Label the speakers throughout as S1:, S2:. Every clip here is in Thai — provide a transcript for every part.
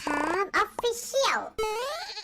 S1: ครับออฟฟิเชียล
S2: ส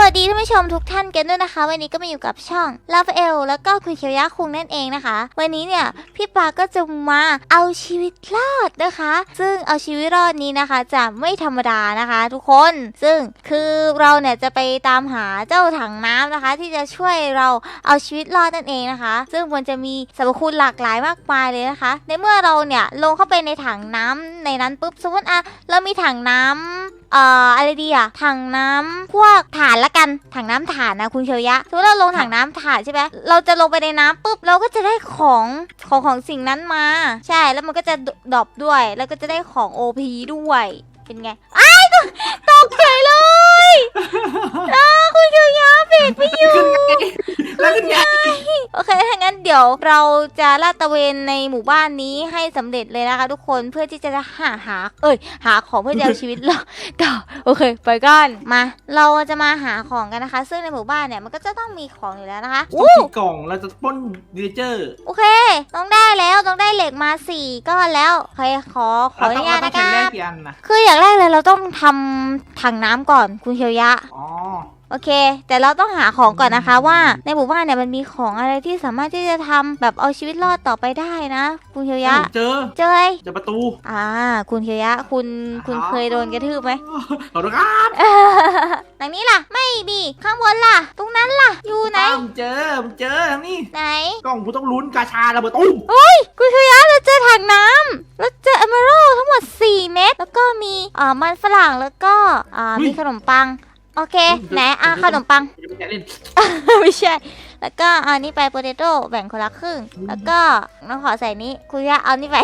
S2: วัสดีท่านผู้ชมทุกท่านกันด้วยนะคะ วันนี้ก็มาอยู่กับช่อง Love L แล้วก็คุณเคียวยะคุงนั่นเองนะคะ วันนี้เนี่ยพี่ปาก็จะมาเอาชีวิตรอดนะคะ ซึ่งเอาชีวิตรอดนี้นะคะ จะไม่ธรรมดานะคะ ทุกคนซึ่งคือเราเนี่ยจะไปตามหาเจ้าถังน้ำนะคะ ที่จะช่วยเราเอาชีวิตรอดนั่นเองนะคะ ซึ่งมันจะมีสรรพคุณหลากหลายมากมายเลยนะคะ ในเมื่อเราเนี่ยลงเข้าไปในถังน้ำในนั้นปุ๊บสมมติอะเรามีถังน้ำ เอ่ออะไรดีอะถังน้ำพวกถ่านละกันถังน้ำถ่านนะคุณเชียวยะถ้าเราลงถังน้ำถ่านใช่ไหมเราจะลงไปในน้ำปุ๊บเราก็จะได้ของของของสิ่งนั้นมา ใช่แล้วมันก็จะดรอปด้วย แล้วก็จะได้ของ OP ด้วยเป็นไงอ้า ตกตกใจเลยอ้าคุณเชียวยะเบรกไม่อยู่
S3: ขึ้นไงแล้วขึ้นไง
S2: โอเค ถ้างั้นเดี๋ยวเราจะลาดตระเวนในหมู่บ้านนี้ให้สำเร็จเลยนะคะ ทุกคน เพื่อที่จะหาหา เอ้ย หาของเพื่อจะเอาชีวิตรอดต่อโอเค ไปกันมา เราจะมาหาของกันนะคะ ซึ่งในหมู่บ้านเนี่ยมันก็จะต้องมีของอยู่แล้วนะคะ
S3: ต้อง
S2: อู้
S3: กี่กล่องเราจะปล้นดีเจอร์
S2: โอเค ต้องได้แล้วต้องได้เหล็กมาสี่ก้อนแล้ว โอเค ขอขออนุญาต
S3: เรา
S2: นะ
S3: ต้
S2: ค
S3: อง
S2: รั
S3: แลก
S2: บ
S3: กี่อันนะ
S2: คืออย่างแรกเลยเราต้องทำทำถังน้ำก่อนคุณเฮียวยะ
S3: อ๋อ
S2: โอเค แต่เราต้องหาของก่อนนะคะว่าในหมู่บ้านเนี่ยมันมีของอะไรที่สามารถที่จะทำแบบเอาชีวิตรอดต่อไปได้นะ คุณเคียวยะ
S3: เจอ
S2: เจออะไร
S3: เจอประตู
S2: อ่า คุณเคียวยะ คุณคุณเคยโดนกระทืบไหม
S3: ขอโทษครับ
S2: หลังนี้ล่ะ ไม่ดีข้างบนล่ะ ตรงนั้นล่ะ อยู่ไหน
S3: ผมเจอผมเจอทางนี้
S2: ไหน
S3: กล่องผมต้องลุ้นกาชาระเบิดตุ้ม
S2: คุณเคียวยะเราเจอถังน้ำแล้วเจอเอเมอรัลทั้งหมด 4 เม็ดแล้วก็มีอ่ามันฝรั่งแล้วก็อ่ามีขนมปัง โอเค ไหนอ่าขนมปัง
S3: จะไม่ได้เล่น
S2: ไม่ใช่ แล้วก็เอาอันนี้ไปโปเตโต้แบ่งคนละครึ่ง แล้วก็น้องขอใส่นี้คุณย่าเอานี่ไป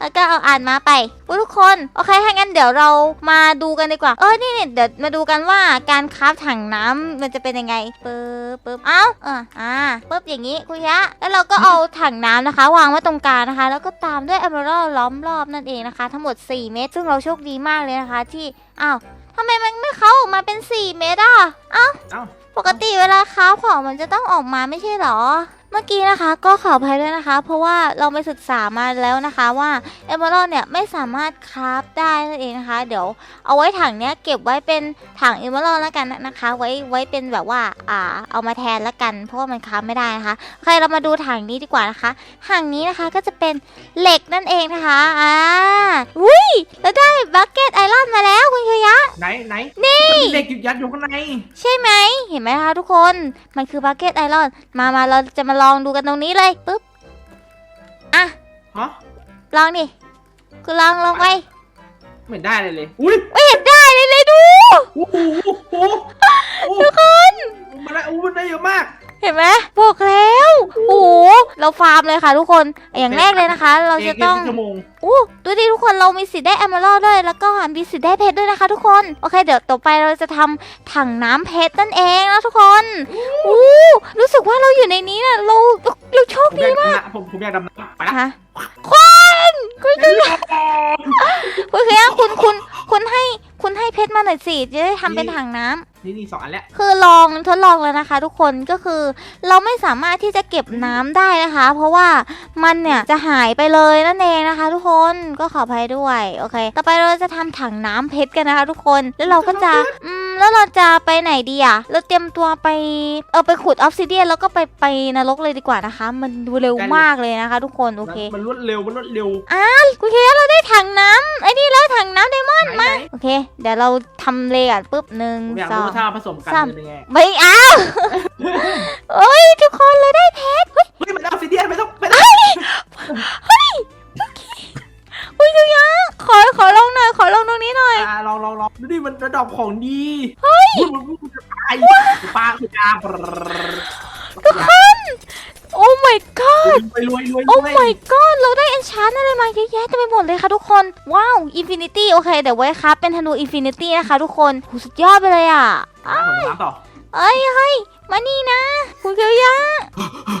S2: แล้วก็เอาอ่านมาไปอุ๊ยทุกคน โอเคถ้างั้นเดี๋ยวเรามาดูกันดีกว่า เออ นี่เนี่ยเดี๋ยวมาดูกันว่าการคราฟถังน้ำมันจะเป็นยังไง ปึ๊บปึ๊บเอ้าเอออ่า ปึ๊บอย่างนี้คุณย่าแล้วเราก็เอาถังน้ำนะคะ วางไว้ตรงกลางนะคะ แล้วก็ตามด้วยเอเมอรัลล้อมรอบนั่นเองนะคะ ทั้งหมด 4 เม็ดซึ่งเราโชคดีมากเลยนะคะที่ อ้าว ทำไมมันไม่เข้าออกมาเป็น 4 เม็ดอะ
S3: เอ้า
S2: ปกติเวลาค้าของมันจะต้องออกมาไม่ใช่หรอ เมื่อกี้นะคะก็ขออภัยด้วยนะคะ เพราะว่าเราไปศึกษามาแล้วนะคะว่าเอเมอรัลเนี่ยไม่สามารถคราฟได้นั่นเองนะคะ เดี๋ยวเอาไว้ถังเนี้ยเก็บไว้เป็นถังเอเมอรัลแล้วกันนะคะ ไว้ไว้เป็นแบบว่าอ่าเอามาแทนแล้วกัน เพราะว่ามันคราฟไม่ได้นะคะใครเรามาดูถังนี้ดีกว่านะคะถังนี้นะคะก็จะเป็นเหล็กนั่นเองนะคะอ่าอุ้ยแล้วได้บักเก็ตไอรอนมาแล้วคุณเคียวยะ
S3: ไหนไหนนี่เด็กอยู่ยัดอยู่ข้างใน
S2: ใช่ไหมเห็นไหมคะทุกคนมันคือบักเก็ตไอรอนมามาเราจะมาลองดูกันตรงนี้เลยปุ๊บอะ
S3: ฮะ
S2: ลองดิคือลองลองไป
S3: ไม่เห็นได้เลยเลยอุ้ย
S2: ไม่เห็นได้เลยเลยดู
S3: โอ้โหโอ้โหทุกคนมันได้อู้มันได้เยอะมาก
S2: เห็นไหมบอกแล้วโอ้โหเราฟาร์มเลยค่ะทุกคนอย่างแรกเลยนะคะ เราจะต้อง
S3: เกมสิบชั่วโมง
S2: อู้ดูดิทุกคนเรามีสิทธิ์ได้แอมเบอร์ด้วยแล้วก็มีสิทธิ์ได้เพชรด้วยนะคะ ทุกคนโอเค เดี๋ยวต่อไปเราจะทำถังน้ำเพชรนั่นเองนะทุกคนอู้รู้สึกว่าเราอยู่ในนี้นะเราเราโชค
S3: ผม
S2: ดี
S3: อยาก
S2: มาก
S3: ดำน้ำผมผมอยากดำน้ำไปละ
S2: ฮะคุณคุณจะคุณคือคุณคุณคุณให้คุณให้เพชรมาหน่อยสิจะได้ทำเป็นถังน้ำ
S3: นี่นี่สองอันแล้ว
S2: คือลองทดลองแล้วนะคะ ทุกคนก็คือเราไม่สามารถที่จะเก็บน้ำได้นะคะ เพราะว่ามันเนี่ยจะหายไปเลยนั่นเองนะคะ ทุกคนก็ขออภัยด้วยโอเค ต่อไปเราจะทำถังน้ำเพชรกันนะคะ ทุกคนแล้วเราก็จะอืมแล้วเราจะไปไหนดีอะเราเตรียมตัวไปเออไปขุดออฟซิเดียนแล้วก็ไปไปนรกเลยดีกว่านะคะ มันดูเร็วมากเลยนะคะ ทุกคนโอเค
S3: มันรวดเร็วมันรวดเร็ว
S2: คุณเคเราได้ถังน้ำไอ้นี่แล้วถัง เค เดี๋ยวเราทำเลยอะปุ๊บหนึ่ง
S3: ผมอยาก
S2: สอ
S3: รู้
S2: ง
S3: ถ้าผสมกัน
S2: สาม
S3: เป็นยังไง
S2: ไม่เอาเอ้ยทุกคนเราได้เพชรเฮ้ย
S3: เฮ้ยมันเอาซิเดียนไม่ต้องไม่ต้อง
S2: อุ้ยยะขอขอลองหน่อยขอลองตรงนี้หน่อย
S3: อ่าลองลองลองดูดิมันระดับของดีเฮ้ยมันจะตายปลาคือปลา
S2: ทุกคนโอ้ my god
S3: ไปรวยรวยร
S2: โอ้
S3: วย
S2: my god เราได้ enchant อะไรมาเยอะแยะเต็มไปหมดเลยค่ะทุกคน ว้าว infinity โอเคเดี๋ยวไว้ครับเป็นธนู infinity นะคะทุกคนโหสุดยอดไปเลยอะ
S3: อ่าผมถามต่อ
S2: เอ้ยเฮ้ย มานี่นะ คุณเคียวยะ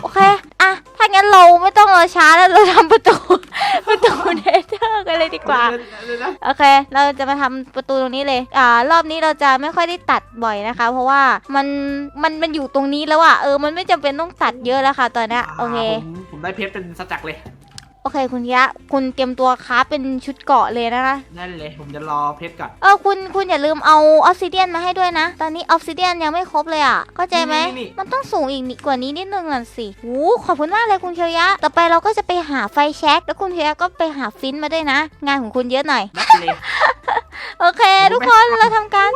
S2: โอเคอะถ้างั้นเราไม่ต้องรอช้าแล้วเราทำประตู ประตูเนเธอร์กันเลยดีกว่า โอเค เราจะมาทำประตูตรงนี้เลย อ่า รอบนี้เราจะไม่ค่อยได้ตัดบ่อยนะคะ เพราะว่ามัน มัน มันอยู่ตรงนี้แล้วอะเออ มันไม่จำเป็นต้องตัดเยอะแล้วค่ะตอนเนี้ยโอเค
S3: ผมผมได้เพชรเป็นสจักรเลย
S2: โอเคคุณยะ คุณเตรียมตัวคราฟเป็นชุดเกราะเลยนะคะ
S3: ได้เลยผมจะรอเพชรก่อน
S2: เออคุณคุณอย่าลืมเอาออฟซิเดียนมาให้ด้วยนะ ตอนนี้ออฟซิเดียนยังไม่ครบเลยอะเข้าใจไหม
S3: นี่นี่
S2: มันต้องสูงอีกนิดกว่านี้นิดนึงน่ะสิโอ้ขอบคุณมากเลยคุณเคียวยะ ต่อไปเราก็จะไปหาไฟแช็กแล้วคุณเคียวยะก็ไปหาฟินมาด้วยนะ งานของคุณเยอะหน่อย
S3: ได้เลย
S2: โอเค ทุกคนเราทำการ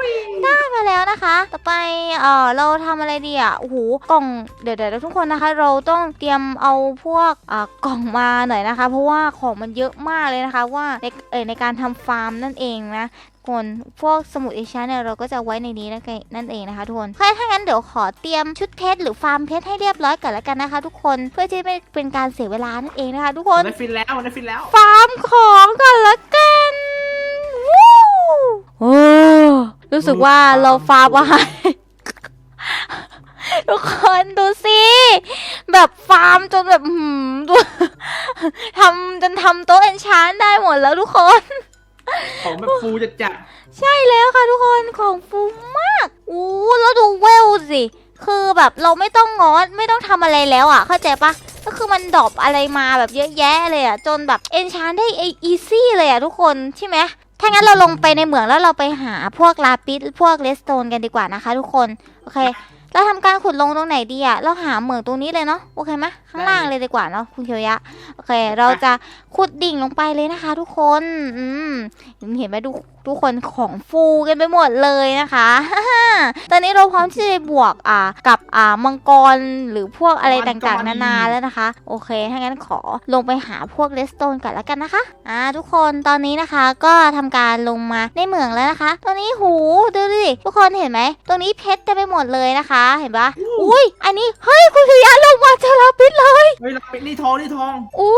S2: ได้มาแล้วนะคะ ต่อไปเออเราทำอะไรดีอะโอ้โหกล่องเดี๋ยวเดี๋ยวทุกคนนะคะ เราต้องเตรียมเอาพวกอ่ากล่องมาหน่อยนะคะ เพราะว่าของมันเยอะมากเลยนะคะ ว่าในเออในการทำฟาร์มนั่นเองนะทุกคนพวกสมุดเอชาเนี่ยเราก็จะไว้ในนี้นะนั่นเองนะคะทุกคนโอเคถ้างั้นเดี๋ยวขอเตรียมชุดเพชรหรือฟาร์มเพชรให้เรียบร้อยก่อนแล้วกันนะคะ ทุกคนเพื่อที่ไม่เป็นการเสียเวลานั่นเองนะคะ ทุกคน
S3: ได้ฟินแล้วได้ฟินแล้ว
S2: ฟาร์มของก่อนละกันวู้ โอ้รู้สึกว่าเราฟาร์มอาหารทุกคนดูสิแบบฟาร์มจนแบบหืมดูทำจนทำโต๊ะเอนชานได้หมดแล้วทุกคน
S3: ของแบบฟูจะจัด
S2: ใช่แล้วค่ะทุกคนของฟูมากอู้แล้วดูเวลสิคือแบบเราไม่ต้องงอดไม่ต้องทำอะไรแล้วอะ เข้าใจปะก็คือมันดรอปอะไรมาแบบเยอะแยะเลยอะ จนแบบเอนชานได้อีซี่เลยอะทุกคนใช่ไหม ถ้างั้นเราลงไปในเหมืองแล้วเราไปหาพวกลาปิสพวกเลสโตนกันดีกว่านะคะ ทุกคน โอเค เราทำการขุดลงตรงไหนดีอะเราหาเหมืองตรงนี้เลยเนาะโอเคไหมข้างล่างเลยดีกว่าเนาะคุณเคียวยะโอเค เราจะขุดดิ่งลงไปเลยนะคะ ทุกคนอืมเห็นไหมทุกทุกคนของฟูกันไปหมดเลยนะคะ ตอนนี้เราพร้อมที่จะบวกอ่ากับอ่ามังกรหรือพวกอะไรต่างๆ นานาแล้วนะคะ โอเค ถ้างั้นขอลงไปหาพวกเลสโตนก่อนแล้วกันนะคะอ่าทุกคนตอนนี้นะคะก็ทำการลงมาในเหมืองแล้วนะคะตรงนี้หูดูดิทุกคนเห็นไหมตรงนี้เพชรเต็มไปหมดเลยนะคะเห็นปะอุ้ยอันนี้เฮ้ยคุณคือยะลงมาเจอลาปิดเลย
S3: เฮ้ยเราเป็นนี่ทองนี่ทอง
S2: อู้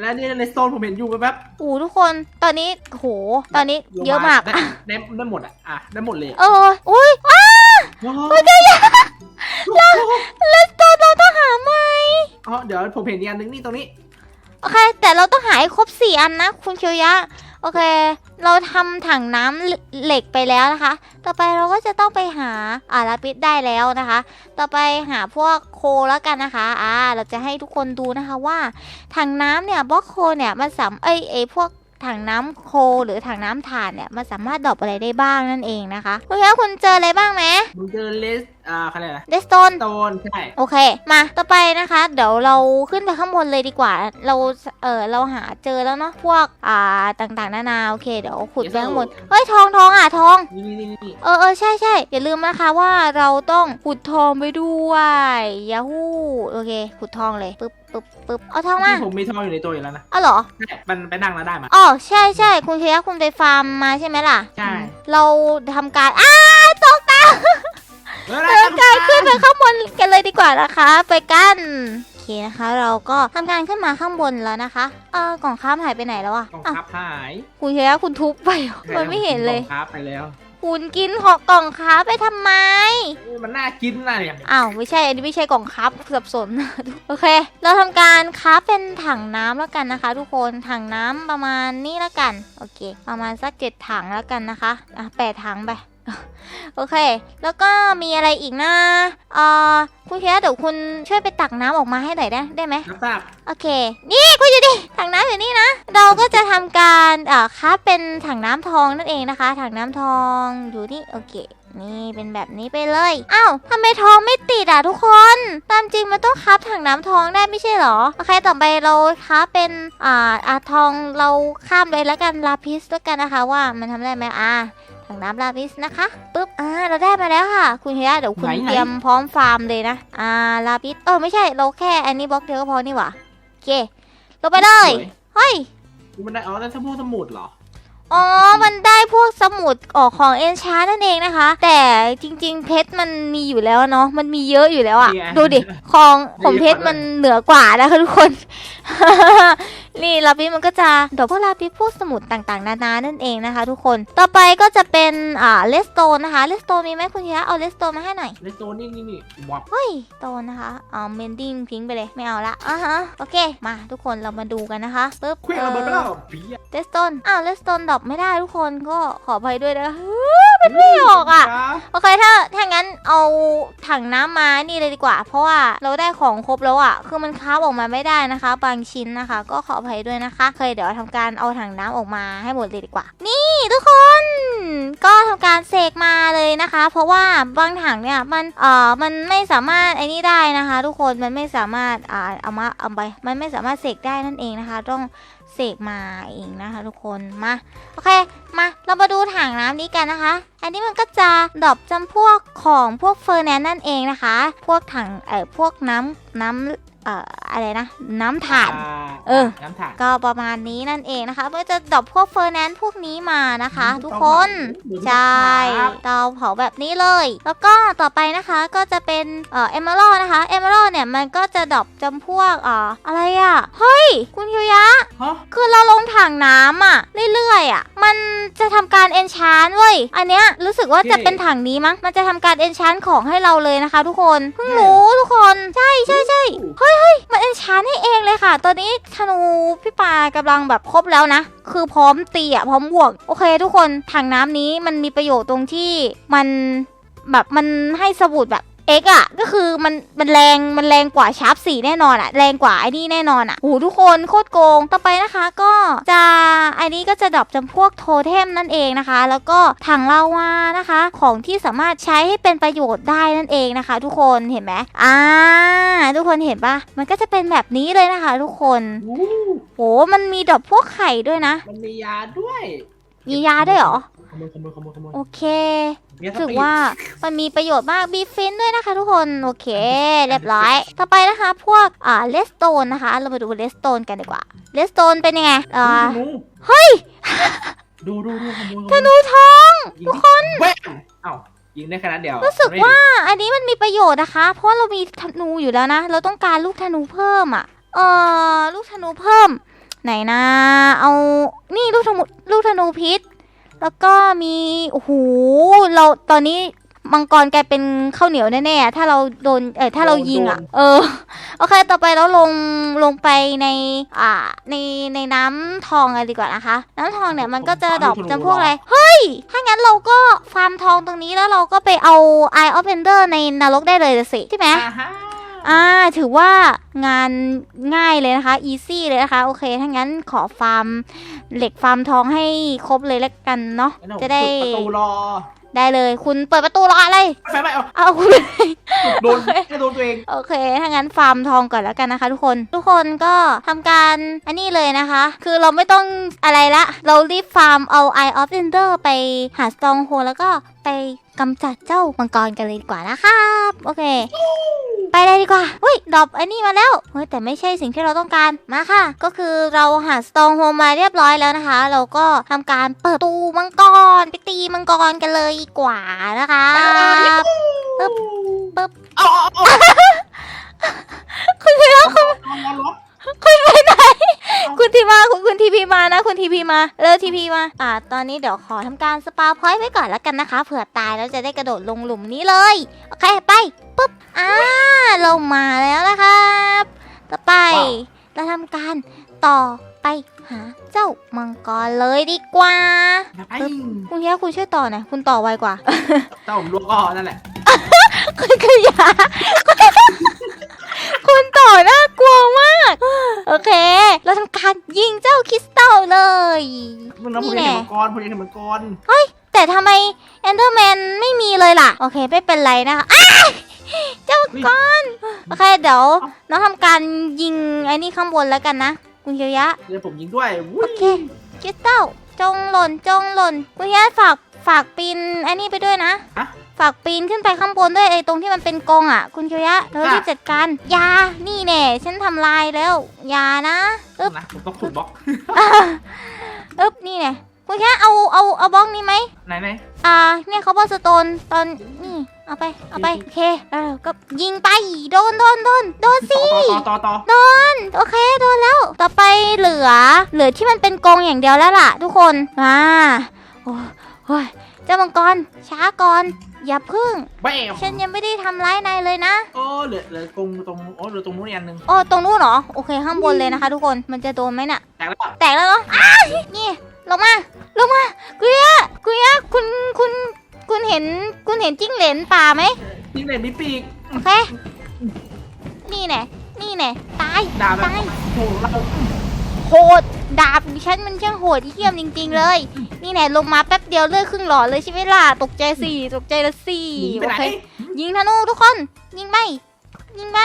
S3: และนี่เลสโตนผมเห็นอยู่แป๊บ
S2: อู้ทุกคนตอนนี้โหตอนนี้
S3: ๆลง
S2: เยอะมาก
S3: ได้ได้ได้หมดอะอะได้หมดเลย
S2: เอออุ้ยอ้า
S3: เฮ้ยเดี๋ยว
S2: เลสโตนเราต้องหาไหม
S3: อ๋อเดี๋ยวผมเห็นอีกอันนึงนี่ตรงนี้
S2: โอเค แต่เราต้องหาให้ครบสี่อันนะ คุณเคียวยะ โอเค เราทำถังน้ำเหล็กไปแล้วนะคะ ต่อไปเราก็จะต้องไปหาอาลาปิดได้แล้วนะคะ ต่อไปหาพวกโคแล้วกันนะคะ อ่า เราจะให้ทุกคนดูนะคะว่า ถังน้ำเนี่ยบล็อกโคเนี่ยมันสามเอ้ยเอพวกถังน้ำโคหรือถังน้ำถ่านเนี่ยมันสามารถดรอปอะไรได้บ้างนั่นเองนะคะคุณเคียวยะคุณเจออะไรบ้างไหม
S3: เจอเลสอ่าเขาเรียกอะไร
S2: เดสโตน
S3: โตนใช่
S2: โอเค มา ต่อไปนะคะ เดี๋ยวเราขึ้นไปข้างบนเลยดีกว่า เรา เออเราหาเจอแล้วเนาะ พวก อ่า ต่างๆ นานา โอเค เดี๋ยวขุดไปข้างบน เฮ้ย ทองทองอะ ทอง
S3: นี่นี่นี่นี่
S2: เออเออใช่ใช่อย่าลืมนะคะว่าเราต้องขุดทองไปด้วยยาฮูโอเค ขุดทองเลยปึ๊บปึ๊บปึ๊บเอาทองมา
S3: ผมมีทองอยู่ในตัวอยู่แล้วนะ
S2: เอาเหรอ
S3: ใช่ มันไปนั่งแล้วได้มา
S2: อ๋อใช่ใช่คุณเคียะคุณไปฟาร์มมาใช่ไหมล่ะ
S3: ใช่
S2: เราทำการ อ้าตกตา
S3: เออ
S2: เดินกายขึ้นไปข้างบนกันเลยดีกว่านะคะ ไปกันโอเคนะคะ เราก็ทำการขึ้นมาข้างบนแล้วนะคะเออกล่องค้ามหายไปไหนแล้วอะ
S3: กล่อง
S2: อ้าว
S3: ครับหาย
S2: คุณเชียร์คุณทุบไปเหรอมันไม่เห็นเลย
S3: กล่องครับไปแล้ว
S2: คุณกินหอกกล่องค้าไปทำไม
S3: เอ้ยมันน่ากินนะเนี่ย
S2: อ้าวไม่ใช่อันนี้ไม่ใช่กล่องค้าสับสนโอเค เราทำการค้าเป็นถังน้ำแล้วกันนะคะ ทุกคนถังน้ำประมาณนี้แล้วกัน โอเค ประมาณสักเจ็ดถังแล้วกันนะคะอะแปดถังไป โอเค แล้วก็มีอะไรอีกนะเอ่อคุณเคียร์เดี๋ยวคุณช่วยไปตักน้ำออกมาให้หน่อยได้ได้ไหม
S3: รับทราบ
S2: โอเค นี่คุณอยู่ดิถังน้ำอยู่นี่นะ เราก็จะทำการเอ่อค้าเป็นถังน้ำทองนั่นเองนะคะ ถังน้ำทองอยู่นี่โอเค นี่เป็นแบบนี้ไปเลยอ้าวทำไมทองไม่ติดอะทุกคน ตามจริงมันต้องคับถังน้ำทองได้ไม่ใช่เหรอโอเคต่อไปเราค้าเป็นอ่าอาทองเราข้ามไปแล้วกันลาพิสแล้วกันนะคะว่ามันทำได้ไหมอ่า ถังน้ำลาพิสนะคะปุ๊บอ่าเราได้มาแล้วค่ะ คุณเฮียเดี๋ยวคุณเตรียมพร้อมฟาร์มเลยนะอ่าลาพิสเออไม่ใช่เราแค่อันนี้บล็อกเดียวก็พอนี่หว่าโอเคลงไปเลย
S3: สวย
S2: เฮ้ย
S3: มันได้อ๋อได้สมุดสมุดเหรอ
S2: อ๋อ มันได้พวกสมุดออกของเอนชานั่นเองนะคะ แต่จริงๆ เพชรมันมีอยู่แล้วเนาะ มันมีเยอะอยู่แล้วอะ
S3: เนี่ย
S2: ดูดิ ของของ
S3: ได้
S2: เพ
S3: เยอะ
S2: ชร
S3: กว่า
S2: มันเหนือกว่านะคะทุกคนนี่ลาปิสมันก็จะดอกพวกลาปิสพวกสมุดต่างๆ นานานั่นเองนะคะ ทุกคนต่อไปก็จะเป็นอ่าเลสโตนนะคะเลสโตนมีไหมคุณเฮียเอาเลสโตนมาให้หน่อย
S3: เลสโตนนี่นี่นี่วับ
S2: เฮ้ยโตนนะคะเอาเมนดิ้งทิ้งไปเลยไม่เอาละอะฮะโอเคมาทุกคนเรามาดูกันนะคะปึ๊บ
S3: เครื่องระเบิดไปแล้วเพี้ย
S2: เลสโตนอ้าวเลสโตนดรอปไม่ได้ทุกคนก็ขออภัยด้วยนะคะฮึบ
S3: เป็นไม่
S2: ออกอะโอเคถ้าถ้างั้นเอาถังน้ำมานี่เลยดีกว่า เพราะว่าเราได้ของครบแล้วอะคือมันคราฟออกมาไม่ได้นะคะ บางชิ้นนะคะ ก็ขออภัยด้วยนะคะ เคยเดี๋ยวทำการเอาถังน้ำออกมาให้หมดเลยดีกว่า นี่ทุกคน ก็ทำการเสกมาเลยนะคะ เพราะว่าบางถังเนี่ยมันเอ่อมันไม่สามารถไอ้นี่ได้นะคะ ทุกคนมันไม่สามารถอ่าเอามาเอาไปมันไม่สามารถเสกได้นั่นเองนะคะ ต้องเสกมาเองนะคะทุกคนมาโอเคมาเรามาดูถังน้ำนี้กันนะคะ อันนี้มันก็จะดรอปจำพวกของพวกเฟอร์แนนนั่นเองนะคะ พวกถังเอ่อพวกน้ำน้ำ เอ่ออะไรนะ น้ำถ่าน เออ
S3: น้ำถ่าน
S2: ก็ประมาณนี้นั่นเองนะคะเพื่อจะดรอปพวกเฟอร์แนนซ์พวกนี้มานะคะ ทุกคน ใช่เตาเผาแบบนี้เลย แล้วก็ต่อไปนะคะก็จะเป็นเอ่อเอมเมอรัลนะคะเอมเมอรัลเนี่ยมันก็จะดรอปจำพวกเอ่ออะไรอะ เฮ้ย คุณคิวยะ
S3: ฮะ
S2: คือเราลงถังน้ำอะ เรื่อยๆอะ มันจะทำการเอนชานเว้ย อันเนี้ยรู้สึกว่าจะเป็นถังนี้มั้ง มันจะทำการเอนชานของให้เราเลยนะคะ ทุกคน เพิ่งรู้ทุกคน ใช่ใช่ใช่เฮ้ยเฮ้ยมันเอนชานให้เองเลยค่ะ ตอนนี้ธนูพี่ปากำลังแบบครบแล้วนะ คือพร้อมตีอะพร้อมบวก โอเค ทุกคนถังน้ำนี้มันมีประโยชน์ตรงที่มันแบบมันให้สบู่แบบ เอ็กอะก็คือมันมันแรงมันแรงกว่าชาร์ปสีแน่นอนอะแรงกว่าไอ้นี่แน่นอนอะโอ้โหทุกคนโคตรโกงต่อไปนะคะก็จะไอ้นี้ก็จะดรอปจำพวกโทเทมนั่นเองนะคะ แล้วก็ถังลาวานะคะ ของที่สามารถใช้ให้เป็นประโยชน์ได้นั่นเองนะคะ ทุกคนเห็นไหมอ่าทุกคนเห็นปะมันก็จะเป็นแบบนี้เลยนะคะ ทุกคน
S3: อู้
S2: โหมันมีดรอปพวกไข่ด้วยนะ
S3: มันมียาด้วย
S2: มียาด้วยเหรอ
S3: ข โมยขโมยขโมยขโมย
S2: โอเค
S3: มีส
S2: ถือ
S3: ปีด
S2: ว่ามันมีประโยชน์มากบีฟินด้วยนะคะทุกคนโอเค เรียบร้อย ต่อไปนะคะพวกอ่าเลสโตนนะคะ เรามาดูเลสโตนกันดีกว่าเลสโตนเป็นยังไงอ่า
S3: ดู
S2: เฮ้ย
S3: ดูดูดูขโมยขโมย
S2: ธนูทอง
S3: ทุกคนแว่งเอ้ายิงได้แค่นั้นเดียว
S2: รู้สึก
S3: ไม่
S2: ว่าอันนี้มันมีประโยชน์นะคะ เพราะเรามีธนูอยู่แล้วนะ เราต้องการลูกธนูเพิ่มอะเออลูกธนูเพิ่ม ไหนนะ เอานี่ลูกธนูลูกธนูพิษ แล้วก็มีโอ้โหเราตอนนี้มังกรกลายเป็นข้าวเหนียวแน่ๆอะถ้าเราโดน เออถ้าเรายิงอะ เออ โอเค ต่อไปแล้วลง ลงไปใน อ่า ใน ในน้ำทองกันดีกว่านะคะ น้ำทองเนี่ยมันก็จะดรอปจำพวกอะไร เฮ้ย ถ้างั้นเราก็ฟาร์มทองตรงนี้แล้วเราก็ไปเอา Eye of Ender ในนรกได้เลยสิ ใช่ไหม
S3: อ่าฮะ
S2: อ่าถือว่างานง่ายเลยนะคะ easy เลยนะคะ โอเค ถ้างั้นขอฟาร์มเหล็กฟาร์มทองให้ครบเลยแล้วกันเนาะ
S3: งั้นผม
S2: จะได้
S3: ปิประตูรอ
S2: ได้เลยคุณเปิดประตูรออะไร
S3: ไฟไหม้เอา
S2: เอาคุณ
S3: โดนไม่โดนตัวเอง
S2: โอเค ถ้างั้นฟาร์มทองก่อนแล้วกันนะคะ ทุกคน ทุกคนก็ทำการอันนี้เลยนะคะ คือเราไม่ต้องอะไรละ เรารีบฟาร์มเอา Eye of Ender ไปหา Stronghold แล้วก็ไปกำจัดเจ้ามังกรกันเลยดีกว่านะครับ โอเค ไปเลยดีกว่า อุ้ยดรอปอันนี้มาแล้ว เฮ้ยแต่ไม่ใช่สิ่งที่เราต้องการ มาค่ะ ก็คือเราหา Stronghold มาเรียบร้อยแล้วนะคะ เราก็ทำการเปิดประตูมังกรไป ตีมังกรกันเลยดีกว่านะคะปึ๊บปึ๊บ
S3: เอาเอาเอา
S2: คุณพี่แล้วคุณ
S3: เอาเอาล็อก
S2: คุณไปไหนคุณทีมาคุณคุณทีพีมานะ คุณทีพีมาเร็วทีพีมา อ่า ตอนนี้เดี๋ยวขอทำการสปาพอยต์ไว้ก่อนแล้วกันนะคะเผื่อตายแล้วจะได้กระโดดลงหลุมนี้เลยโอเคไปปุ๊บอ่าลงมาแล้วนะครับ ต่อไปเราทำการต่อ ไปหาเจ้ามังกรเลยดีกว่า
S3: ไป
S2: คุณเฮียคุณช่วยต่อหน่อยคุณต่อไวกว่า
S3: เจ้าผมลวกก็นั่นแหละ
S2: คุณขยะ คุณต่อน่ากลัวมาก โอเค เราทำการยิงเจ้าคริสตัลเลย
S3: มันน้ำผม
S2: นี่
S3: ยัง
S2: แห
S3: เห็
S2: ละ
S3: นมังกรผมยังเห็นมังกร
S2: แต่ทำไมแอนเดอร์แมนไม่มีเลยล่ะ โอเค ไม่เป็นไรนะคะอ้ายเจ้ามังกรโอเค เดี๋ยวน้องทำการยิงไอ้นี่ข้างบนแล้วกันนะ คุณเคียวยะ
S3: เดี๋ยวผมยิงด้วยวุ้
S2: โอยเคคริสตัลจงหล่นจงหล่นคุณเคียวยะฝากฝากปีนไอ้นี่ไปด้วยนะ
S3: อะ
S2: ฝากปีนขึ้นไปข้างบนด้วยไอ้ตรงที่มันเป็นกรงอะ คุณเคียวยะเรารีบจัดการอยานี่แน่ฉันทำลายแล้วอยานะอึ๊บ
S3: นะผมต้องขุดบล็อก
S2: อึ๊บนี่แน่คุณเคียวยะเอาเอาเอาบล็อกนี้ไหม
S3: ไหนไหน
S2: อ่าเนี่ยเขาบอกสโตนตอนนี่ เอาไป เอาไป โอเค เออ ก็ยิงไป โดน โดน โดน โดนสิ
S3: ต่อต่อต่อต่อ
S2: โดน โอเค โดนแล้ว ต่อไปเหลือ เหลือที่มันเป็นกรงอย่างเดียวแล้วล่ะ ทุกคน มาโอ้โอ้ยเจ้ามังกร ช้าก่อน อย่าพึ่ง
S3: แบม
S2: ฉันยังไม่ได้ทำร้ายนายเลยนะ
S3: โอ้เหลือเหลือตรงตรงโอ้เหลือตรงนู้นอีกอันหนึ่ง
S2: โอ้ ตรงนู้นเหรอ โอเค ข้างบนเลยนะคะ ทุกคน มันจะโดนไหมเนี่ย
S3: แตกแล้ว
S2: แตกแล้วเหรออ้ายนี่ ลงมา ลงมา กุยะกุยะคุณ คุณ นจิ้งเหลนป่าไหม
S3: จิ้งเหลนมีปีก
S2: โอเค นี่แน่นี่แน่ตาย
S3: ดาบแบบ
S2: ตาย
S3: โหเรา
S2: โหดดาบดิฉันมันช่างโหดเยี่ยมจริง ๆ เลย นี่แน่ลงมาแป๊บเดียวเลือดครึ่งหลอดเลยใช่ไหมล่ะตกใจสี่ตกใจละสี่
S3: หนีไป
S2: โอ
S3: ไหน
S2: เคยิงธนูทุกคน ยิงไปยิงไป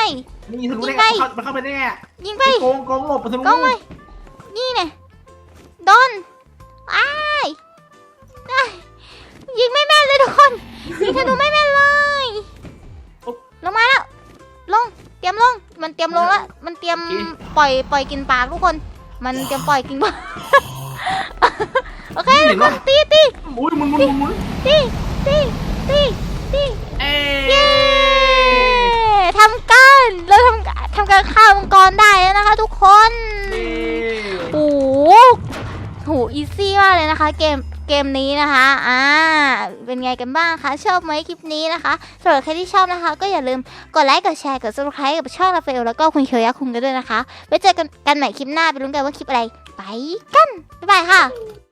S3: นี่ทะลุ
S2: ยิ
S3: ได้
S2: ง
S3: ไง
S2: ไป
S3: เข้ามันเข้าไปได้ไง
S2: ยิงไป
S3: โกงโกงหลบไปทะลุ
S2: ก้องไปนี่แน่โดนอ้ายอ้า ยยิงไม่แม่นเลยทุกคน ยิงธนูไม่แม่นเลยลงมาแล้ว ลง เตรียมลง มันเตรียมลงแล้ว มันเตรียมปล่อยปล่อยกินปลาทุกคน มันเตรียมปล่อยกินปลา โอเคทุกคนตีตี
S3: อุ้ยหมุนหมุนหมุนหมุน
S2: ตีตีตีตี
S3: เอ้
S2: เย้ทำการเราทำการทำการฆ่ามังกรได้แล้วนะคะทุกคนโอ้โหโหอีซี่มากเลยนะคะ เกม เกมนี้นะคะ อ่า เป็นไงกันบ้างคะ ชอบไหมคลิปนี้นะคะสำหรับใครที่ชอบนะคะ ก็อย่าลืมกดไลค์ กดแชร์ กด subscribe กับช่องราฟาเอลแล้วก็คุณเคียวยะคุงกันด้วยนะคะ ไว้เจอกันกันใหม่คลิปหน้า ไปลุ้นกันว่าคลิปอะไร ไปกัน บ๊ายบายค่ะ